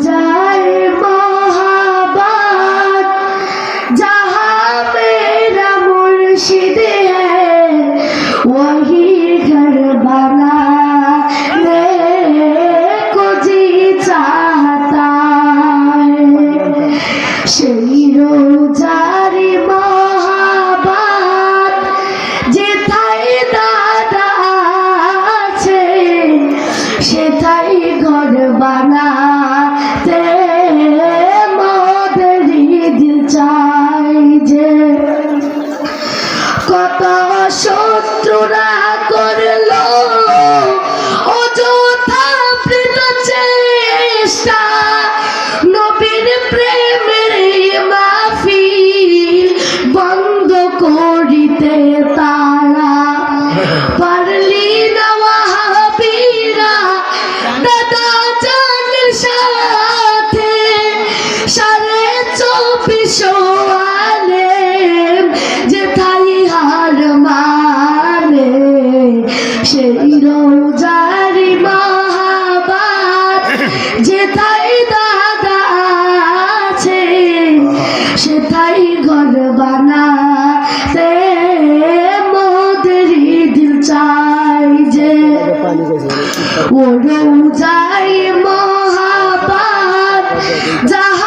যায় মহাবাত llorar. দাদারি মহাবাদ, যে তাই দাদা আছে, সে তাই ঘর বানাতে চাই যে ওর যাই মহাবাদ, যাহা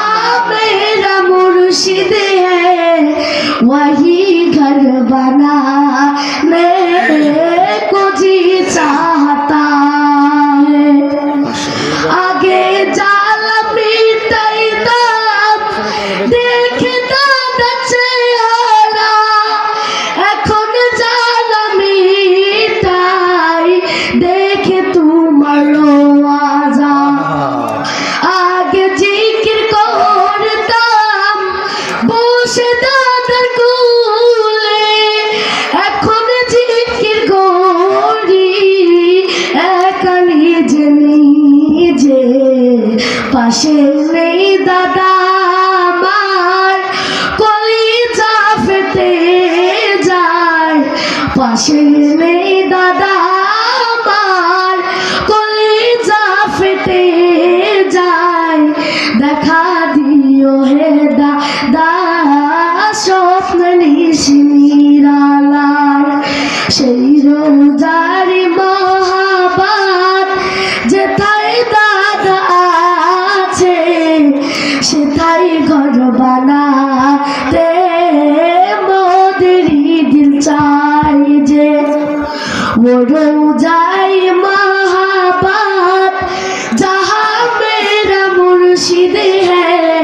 পাশে নেই দাদা আমার, কলিজা ফেটে যায়। পাশে নেই দাদা আমার, কলিজা ফেটে যায়। দেখা দিও হে দাদা, স্বপ্ন নিশিরালার সেই বানা। রে মোদেরি দিল চাই যে। মোরো যাই মহাবাত, যাহা মেরা মুর্শিদ হ্যাঁ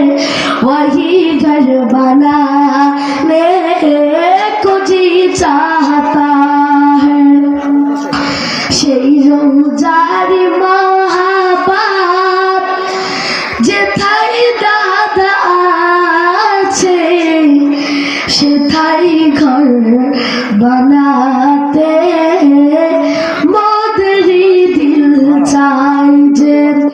ওয়াহি ঘর বানা। রে কুজি চাহতা হ্যাঁ সেই রোজার মহাবাত, যেথায় দা বানা